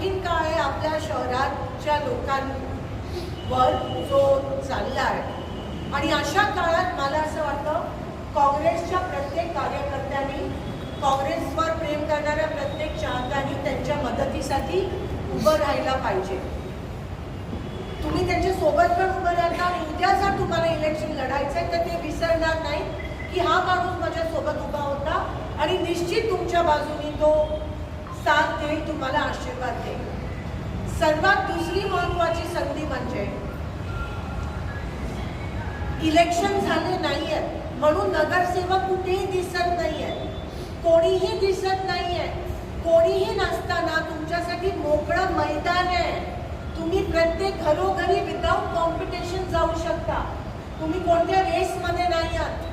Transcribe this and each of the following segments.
कठीण काळ आहे आपल्या शहराच्या लोकांवर जो चालला आहे. आणि अशा काळात मला असं वाटतं काँग्रेसच्या प्रत्येक कार्यकर्त्यांनी काँग्रेसवर प्रेम करणाऱ्या प्रत्येक चाहत्यांनी त्यांच्या मदतीसाठी उभं राहायला पाहिजे. तुम्ही त्यांच्यासोबत पण उभं राहता आणि उद्या जर तुम्हाला इलेक्शन लढायचंय तर ते विसरणार नाही की हा माणूस माझ्यासोबत उभा होता आणि निश्चित तुमच्या बाजूनी तो साथ देईल तुम्हाला आशीर्वाद देईल सर्वात दुसरी महत्वाची संधी म्हणजे इलेक्शन झाले नाहीयेत म्हणून नगरसेवक कुठेही दिसत नाहीये कोणीही दिसत नाहीये कोणीही नसताना तुमच्यासाठी मोकळं मैदान आहे. तुम्ही प्रत्येक घरोघरी विदाऊट कॉम्पिटिशन जाऊ शकता. तुम्ही कोणत्या रेसमध्ये नाही आहात.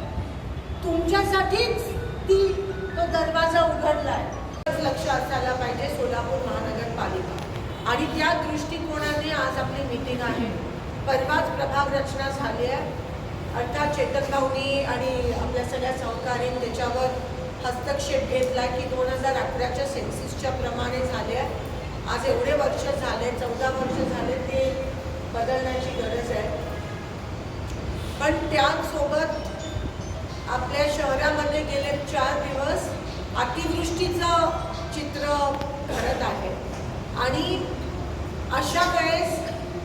तुमच्यासाठीच ती तो दरवाजा उघडला आहे लक्ष असायला पाहिजे सोलापूर महानगरपालिका. आणि त्या दृष्टिकोनाने आज आपली मीटिंग आहे. परवाच प्रभाग रचना झाली आहे. अर्थात चेतन भाऊनी आणि आपल्या सगळ्या सहकार्याने त्याच्यावर हस्तक्षेप घेतला की दोन हजार अकराच्या सेन्सिसच्या प्रमाणे झाले आहे. आज एवढे वर्ष झाले चौदा वर्ष झाले ते बदलण्याची गरज आहे. पण त्याचसोबत आपल्या शहरामध्ये गेले चार दिवस अतिवृष्टीच चित्र करत आहे. आणि अशा वेळेस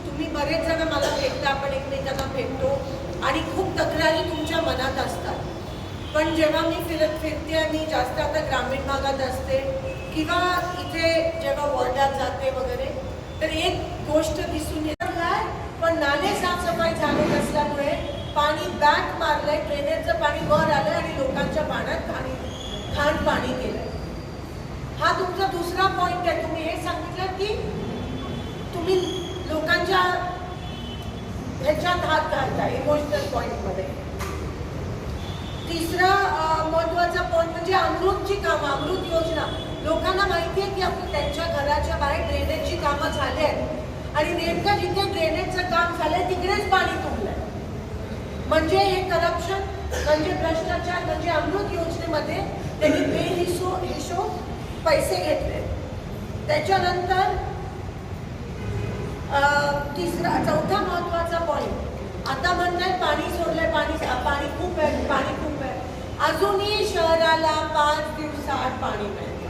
तुम्ही बरेच जण मला भेटता आपण एकमेकांना भेटतो आणि खूप तक्रारी तुमच्या मनात असतात. पण जेव्हा मी फिरत फिरते आणि जास्त आता ग्रामीण भागात असते किंवा इथे जेव्हा वॉर्डात जाते वगैरे तर एक गोष्ट दिसून येत. आहे, पण नाले साफसफाई झाले नसल्यामुळे पाणी बॅक मारलंय ड्रेनेजचं पाणी वर आलं आणि लोकांच्या पाण्यात पाणी घाण पाणी केलंय दुसरा पॉइंट आहे. तुम्ही हे सांगितलं की तुम्ही लोकांच्या ह्याच्यात हात घालता इमोशनल पॉइंटमध्ये तिसरा महत्त्वाचा पॉईंट म्हणजे अमृतची कामं अमृत योजना. लोकांना माहिती आहे की आपण त्यांच्या घराच्या बाहेर ड्रेनेजची कामं झाली आहेत. आणि नेमकं जिथे ड्रेनेजचं काम झालंय तिकडेच पाणी तुंबलंय. म्हणजे हे करप्शन म्हणजे भ्रष्टाचार म्हणजे अमृत योजनेमध्ये त्यांनी बेहिशो हिशोब पैसे घेतले. त्याच्यानंतर तिसरा चौथा महत्त्वाचा पॉईंट आता म्हणतात पाणी सोडलंय पाणी पाणी खूप आहे पाणी खूप आहे अजूनही शहराला पाच दिवसात पाणी मिळेल